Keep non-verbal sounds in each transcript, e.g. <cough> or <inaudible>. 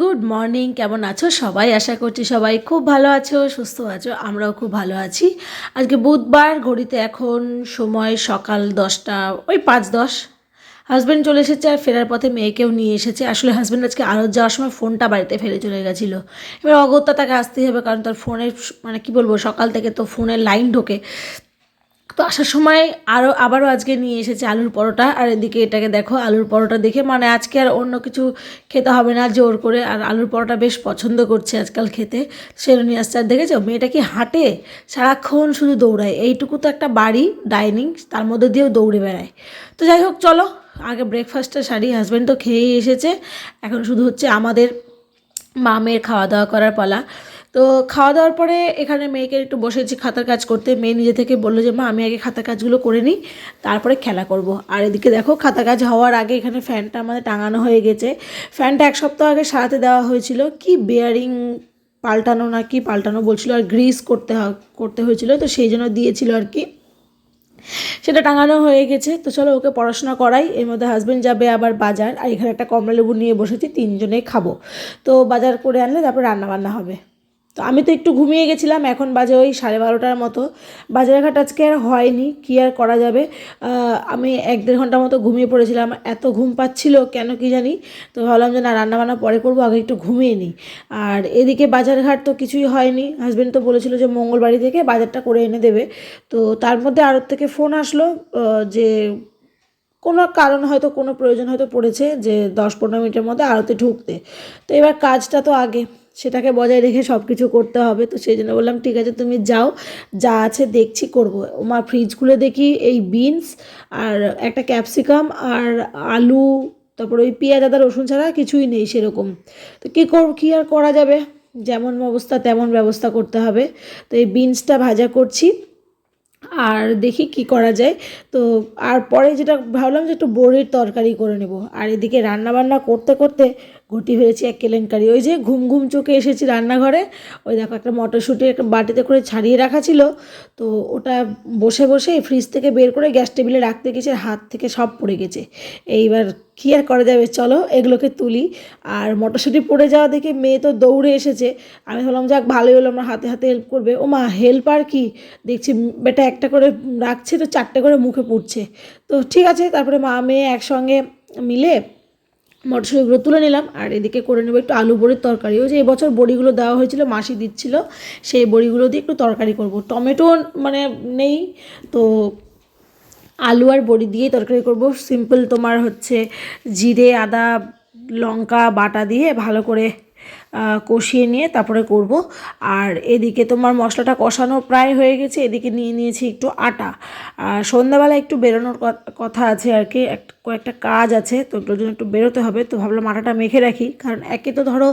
Good morning, কেমন আছো সবাই? আশা করছি সবাই খুব ভালো আছো, সুস্থ আছো, আমরাও খুব ভালো আছি। আজকে বুধবার, ঘড়িতে এখন সময় সকাল দশটা, ওই পাঁচ দশ। হাজব্যান্ড চলে এসেছে আর ফেরার পথে মেয়েকেও নিয়ে এসেছে। আসলে হাজব্যান্ড আজকে আরও যাওয়ার সময় ফোনটা বাড়িতে ফেলে চলে গেছিল। এবার অগত্যা তাকে আসতেই হবে, কারণ তার ফোনের মানে কি বলব, সকাল থেকে তো ফোনের লাইন ঢোকে। তো আসার সময় আরও আবারও আজকে নিয়ে এসেছে আলুর পরোটা। আর এদিকে এটাকে দেখো, আলুর পরোটা দেখে মানে আজকে আর অন্য কিছু খেতে হবে না, জোর করে। আর আলুর পরোটা বেশ পছন্দ করছে আজকাল খেতে। সেটা নিয়ে আসছে। আর দেখেছ, মেয়েটা কি হাঁটে? সারাক্ষণ শুধু দৌড়ায়। এইটুকু তো একটা বাড়ি, ডাইনিং, তার মধ্যে দিয়েও দৌড়ে বেড়ায়। তো যাই হোক, চলো, আগে ব্রেকফাস্টটা সারি। হাজব্যান্ড তো খেয়েই এসেছে। এখন শুধু হচ্ছে আমাদের মামের খাওয়া দাওয়া করার পালা। তো খাওয়া দাওয়ার পরে এখানে মেয়েকে একটু বসেছি খাতার কাজ করতে। মেয়ে নিজে থেকে বলল যে, মা, আমি আগে খাতার কাজগুলো করে নিই, তারপরে খেলা করব। আর এদিকে দেখো খাতা কাজ হওয়ার আগে এখানে ফ্যানটা আমাদের টাঙানো হয়ে গেছে। ফ্যানটা এক সপ্তাহ আগে সারাতে দেওয়া হয়েছিল। কি বেয়ারিং পাল্টানো না কি পাল্টানো বলছিল, আর গ্রিস করতে করতে হয়েছিল, তো সেই জন্য দিয়েছিল আর কি। সেটা টাঙানো হয়ে গেছে। তো চলো ওকে পড়াশোনা করাই। এর মধ্যে হাজব্যান্ড যাবে আবার বাজার। আর এখানে একটা কমলা লেবু নিয়ে বসেছি তিনজনে খাব। তো বাজার করে আনলে তারপর রান্না বান্না হবে। তো আমি তো একটু ঘুমিয়ে গেছিলাম, এখন বাজে ওই সাড়ে বারোটার মতো। বাজার ঘাট আজকে আর হয়নি, কী আর করা যাবে? আমি এক দেড় ঘণ্টার মতো ঘুমিয়ে পড়েছিলাম, এত ঘুম পাচ্ছিল কেন কি জানি? তো ভাবলাম যে না, রান্নাবান্না পরে করব, আগে একটু ঘুমিয়ে নিই। আর এদিকে বাজারঘাট তো কিছুই হয়নি হাজব্যান্ড তো বলেছিল যে মঙ্গলবাড়ি থেকে বাজারটা করে এনে দেবে। তো তার মধ্যে আড়ত থেকে ফোন আসলো যে কোনো কারণ হয়তো, কোনো প্রয়োজন হয়তো পড়েছে, যে দশ পনেরো মিনিটের মধ্যে আড়তে ঢুকতে। তো এবার কাজটা তো আগে। সেটাকে বজায় রেখে সব কিছু করতে হবে। তো সেই জন্য বললাম, ঠিক আছে, তুমি যাও, যা আছে দেখছি, করব। আমার ফ্রিজ খুলে দেখি, এই বিনস আর একটা ক্যাপসিকাম আর আলু, তারপর ওই পেঁয়াজ, আদা, রসুন ছাড়া কিছুই নেই সেরকম। তো কী কর, কী আর করা যাবে? যেমন অবস্থা, তেমন ব্যবস্থা করতে হবে। তো এই বিনসটা ভাজা করছি। আর দেখি কি করা যায়। তো আর পরে যেটা ভাবলাম যে একটু বড়ির তরকারি করে নেব। আর এদিকে রান্না বান্না করতে করতে ঘটি হয়েছে এক কেলেঙ্কারি। ওই যে ঘুম ঘুম চোখে এসেছি রান্নাঘরে, ওই দেখো একটা মটরশুঁটি একটা বাটিতে করে ছাড়িয়ে রাখা ছিল। তো ওটা বসে বসে ফ্রিজ থেকে বের করে গ্যাস টেবিলে রাখতে গেছে হাত থেকে সব পড়ে গেছে। এইবার কী আর করা যাবে? চলো এগুলোকে তুলি। আর মটরশুঁটি পড়ে যাওয়া দেখে মেয়ে তো দৌড়ে এসেছে। আমি ভাবলাম, যাক, ভালোই হলো, আমার হাতে হাতে হেল্প করবে। ও মা হেল্প আর কি? দেখছি বেটা একটা করে রাখছে, তো চারটে করে মুখে পুড়ছে। তো ঠিক আছে, তারপরে মা, মেয়ে একসঙ্গে মিলে মটরশুঁটিগুলো তুলে নিলাম, আর এদিকে করে নেব একটু আলু বড়ির তরকারি। ওই যে এবছর বড়িগুলো দেওয়া হয়েছিল, মাসি দিচ্ছিল, সেই বড়িগুলো দিয়ে একটু তরকারি করব। টমেটো মানে নেই, তো আলু আর বড়ি দিয়েই তরকারি করব। সিম্পল তোমার হচ্ছে জিরে, আদা, লঙ্কা, বাটা দিয়ে ভালো করে কষিয়ে নিয়ে তারপরে করব। আর এদিকে তোমার মশলাটা কষানো প্রায় হয়ে গেছে, এদিকে নিয়ে নিয়েছি একটু আটা। আর সন্ধ্যাবেলা একটু বেরোনোর কথা আছে আর কি। এক কয়েকটা কাজ আছে, তো ওটার জন্য একটু বেরোতে হবে, তো ভাবলাম আটাটা মেখে রাখি। কারণ একে তো ধরো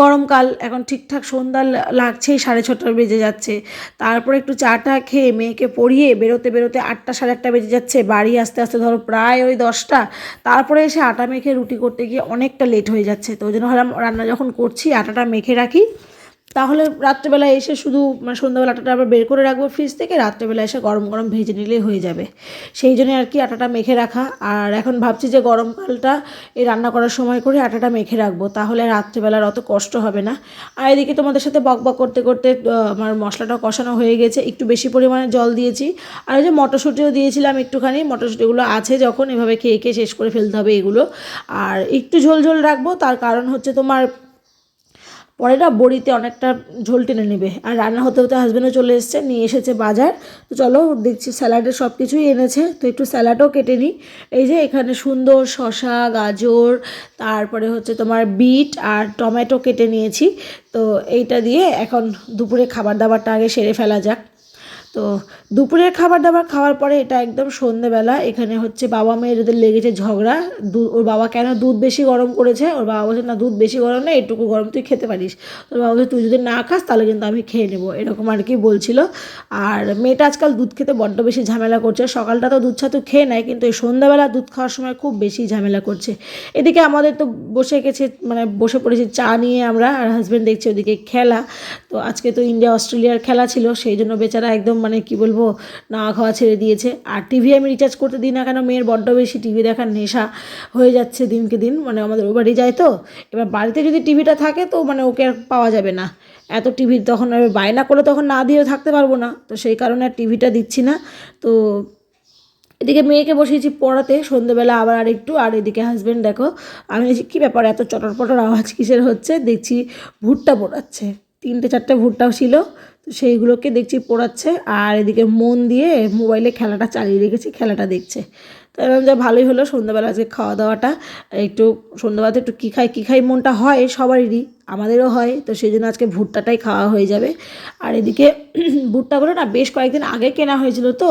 গরমকাল, এখন ঠিকঠাক সন্ধ্যা লাগছেই, সাড়ে ছটার বেজে যাচ্ছে। তারপরে একটু চাটা খেয়ে মেয়েকে পড়িয়ে বেরোতে বেরোতে আটটা, সাড়ে আটটা বেজে যাচ্ছে। বাড়ি আসতে আসতে ধরো প্রায় ওই দশটা। তারপরে এসে আটা মেখে রুটি করতে গিয়ে অনেকটা লেট হয়ে যাচ্ছে। তো ওই জন্য ভাবলাম রান্না যখন করছি, আটাটা মেখে রাখি। তাহলে রাত্রেবেলা এসে শুধু মানে সন্ধ্যাবেলা আটাটা আবার বের করে রাখব ফ্রিজ থেকে, রাত্রেবেলা এসে গরম গরম ভেজে নিলেই হয়ে যাবে। সেই জন্য আর কি আটাটা মেখে রাখা। আর এখন ভাবছি যে গরমকালটা এই রান্না করার সময় করে আটাটা মেখে রাখব, তাহলে রাত্রেবেলার অত কষ্ট হবে না। আর এদিকে তোমাদের সাথে বক বক করতে করতে আমার মশলাটা কষানো হয়ে গেছে, একটু বেশি পরিমাণে জল দিয়েছি। আর ওই যে মটরশুঁটিও দিয়েছিলাম একটুখানি, মটরশুঁটিগুলো আছে যখন, এভাবে খেয়ে খেয়ে শেষ করে ফেলতে হবে এগুলো। আর একটু ঝোল ঝোল রাখব, তার কারণ হচ্ছে তোমার পরে না বড়িতে অনেকটা ঝোল টেনে নেবে। আর রান্না হতে হতে হাজব্যান্ডও চলে এসছে, নিয়ে এসেছে বাজার। তো চলো দেখছি স্যালাডের সব কিছুই এনেছে। তো একটু স্যালাডও কেটে নিই। এই যে এখানে সুন্দর শশা গাজর, তারপরে হচ্ছে তোমার বিট আর টমেটো কেটে নিয়েছি। তো এইটা দিয়ে এখন দুপুরে খাবার দাবারটা আগে সেরে ফেলা যাক। তো দুপুরের খাবার দাবার খাওয়ার পরে এটা একদম সন্ধেবেলা। এখানে হচ্ছে বাবা মেয়ের ওদের লেগেছে ঝগড়া। ওর বাবা কেন দুধ বেশি গরম করেছে? ওর বাবা বলছে, না, দুধ বেশি গরম না এটুকু গরম তুই খেতে পারিস। ওর বাবা বলছে, তুই যদি না খাস, তাহলে কিন্তু আমি খেয়ে নেব। এরকম আর কি বলছিল। আর মেয়েটা আজকাল দুধ খেতে বড্ড বেশি ঝামেলা করছে। সকালটা তো দুধ ছাতু খেয়ে নেয়, কিন্তু এই সন্ধ্যাবেলা দুধ খাওয়ার সময় খুব বেশি ঝামেলা করছে। এদিকে আমাদের তো বসে গেছে মানে বসে পড়েছি চা নিয়ে আমরা, আর হাজব্যান্ড দেখছি ওদিকে খেলা। তো আজকে তো ইন্ডিয়া অস্ট্রেলিয়ার খেলা ছিল, সেই জন্য বেচারা একদম মানে কি বলব, না খাওয়া ছেড়ে দিয়েছে। আর টিভি আমি রিচার্জ করতে দিই না কেন? মেয়ের বড্ড বেশি টিভি দেখার নেশা হয়ে যাচ্ছে দিনকে দিন। মানে আমাদের ও বাড়ি যায় তো। এবার বাড়িতে যদি টিভিটা থাকে তো মানে ওকে আর পাওয়া যাবে না। এত টিভি তখন বায়না করলে তখন না দিয়েও থাকতে পারব না। তো সেই কারণে আর টিভিটা দিচ্ছি না। তো এদিকে মেয়েকে বসিয়েছি পড়াতে। সন্ধ্যেবেলা আবার আর একটু। আর এদিকে হাজব্যান্ড দেখো, আমি কী ব্যাপার? এত চটর পটর আওয়াজ কিসের হচ্ছে? দেখছি ভুট্টা পোড়াচ্ছে। তিনটে চারটে ভুট্টাও ছিল, তো সেইগুলোকে দেখছি পড়াচ্ছে আর এদিকে মন দিয়ে মোবাইলে খেলাটা চালিয়ে রেখেছি, খেলাটা দেখছে। তো এরকম যা ভালোই হলো সন্ধ্যাবেলা আজকে খাওয়া দাওয়াটা, একটু সন্ধ্যাবেলাতে একটু কী খাই কী খাই মনটা হয় সবারই আমাদেরও হয়, তো সেই জন্য আজকে ভুট্টাটাই খাওয়া হয়ে যাবে। আর এদিকে <clears throat> ভুট্টাগুলো না বেশ কয়েকদিন আগে কেনা হয়েছিল তো,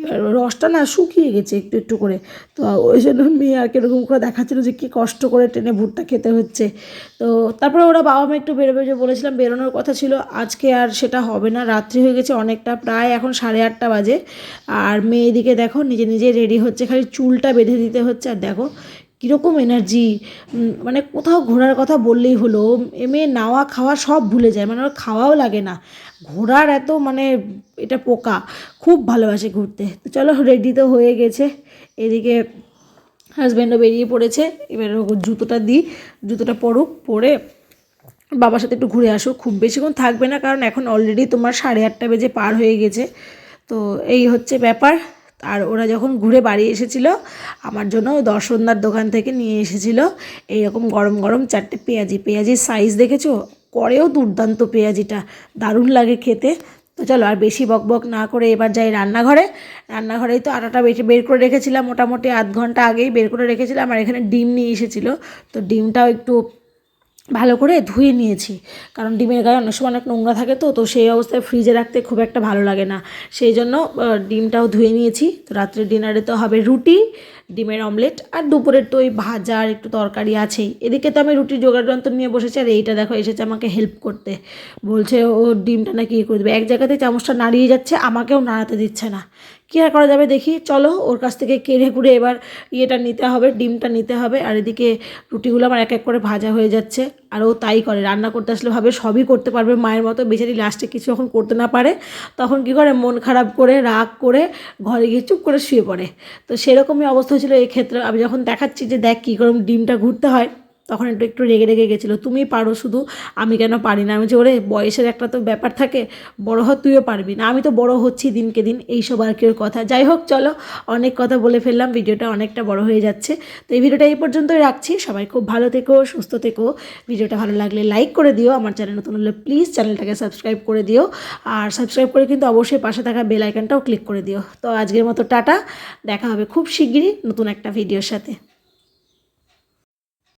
এবার রসটা না শুকিয়ে গেছে একটু একটু করে। তো ওই জন্য মেয়ে আর কীরকম করে দেখাচ্ছিল যে কী কষ্ট করে টেনে ভুট্টা খেতে হচ্ছে। তো তারপরে ওরা বাবা মা একটু বেরোবে যে বলেছিলাম, বেরোনোর কথা ছিল। আজকে আর সেটা হবে না, রাত্রি হয়ে গেছে অনেকটা, প্রায় এখন সাড়ে আটটা বাজে। আর মেয়ে এদিকে দেখো নিজে নিজে রেডি হচ্ছে, খালি চুলটা বেঁধে দিতে হচ্ছে। আর দেখো কীরকম এনার্জি মানে কোথাও ঘোরার কথা বললেই হলো এমে নাওয়া খাওয়া সব ভুলে যায় মানে ওর খাওয়াও লাগে না। ঘোরার এত মানে এটা পোকা, খুব ভালোবাসে ঘুরতে। তো চলো রেডি তো হয়ে গেছে, এদিকে হাজব্যান্ডও বেরিয়ে পড়েছে, এবার জুতোটা দিই, জুতোটা পরুক, পরে বাবার সাথে একটু ঘুরে আসুক, খুব বেশিক্ষণ থাকবে না, কারণ এখন অলরেডি তোমার সাড়ে আটটা বেজে পার হয়ে গেছে। তো এই হচ্ছে ব্যাপার। আর ওরা যখন ঘুরে বাড়ি এসেছিল, আমার জন্য দর্শনদার দোকান থেকে নিয়ে এসেছিল। এইরকম গরম গরম চারটে পেঁয়াজি। পেঁয়াজির সাইজ দেখেছ? করেও দুর্দান্ত পেঁয়াজিটা। দারুণ লাগে খেতে। তো চলো আর বেশি বক বক না করে এবার যাই রান্নাঘরে। রান্নাঘরেই তো আটাটা বেশি বের করে রেখেছিলাম মোটামুটি আধ ঘণ্টা আগেই বের করে রেখেছিলাম। আর এখানে ডিম নিয়ে এসেছিল। তো ডিমটাও একটু ভালো করে ধুয়ে নিয়েছি। কারণ ডিমের গায়ে অনেক সময় অনেক নোংরা থাকে তো তো সেই অবস্থায় ফ্রিজে রাখতে খুব একটা ভালো লাগে না। সেই জন্য ডিমটাও ধুয়ে নিয়েছি। তো রাত্রে ডিনারে তো হবে রুটি, ডিমের অমলেট আর দুপুরের তো ওই ভাজা আর একটু তরকারি আছেই। এদিকে তো আমি রুটি জোগাড় যন্ত্র নিয়ে বসেছি আর এইটা দেখো, এসেছে আমাকে হেল্প করতে। বলছে, ও ডিমটা নাকি ইয়ে করে দেবে। এক জায়গাতে চামচটা নাড়িয়ে যাচ্ছে, আমাকেও নাড়াতে দিচ্ছে না। কী আর করা যাবে দেখি। চলো, ওর কাছ থেকে কেড়ে কুড়ে এবার ইয়েটা নিতে হবে, ডিমটা নিতে হবে। আর এদিকে রুটিগুলো আমার এক এক করে ভাজা হয়ে যাচ্ছে। আর ও তাই করে, রান্না করতে আসলে ভাবে সবই করতে পারবে মায়ের মতো। বেচারি লাস্টে কিছু যখন করতে না পারে, তখন কী করে? মন খারাপ করে, রাগ করে ঘরে গিয়ে চুপ করে শুয়ে পড়ে। তো সেরকমই অবস্থা হয়েছিল এই ক্ষেত্রে। আমি যখন দেখাচ্ছি যে দেখ কী করে ডিমটা ঘুরতে হয়। তখন একটু একটু রেগে রেগে গেছিল তুমি পারো শুধু, আমি কেন পারি না? আমি যে ওরে, বয়সের একটা তো ব্যাপার থাকে, বড় হ তুইও পারবি না। আমি তো বড় হচ্ছি দিনকে দিন, এইসব আর কি ওর কথা। যাই হোক, চলো, অনেক কথা বলে ফেললাম, ভিডিওটা অনেকটা বড় হয়ে যাচ্ছে। তো এই ভিডিওটা এই পর্যন্তই রাখছি। সবাই খুব ভালো থেকো, সুস্থ থেকো। ভিডিওটা ভালো লাগলে লাইক করে দিও, আমার চ্যানেল নতুন হলে প্লিজ চ্যানেলটাকে সাবস্ক্রাইব করে দিও। আর সাবস্ক্রাইব করে কিন্তু অবশ্যই পাশে থাকা বেল আইকনটাও ক্লিক করে দিও। তো আজকের মতো টাটা, দেখা হবে খুব শিগগিরই নতুন একটা ভিডিওর সাথে।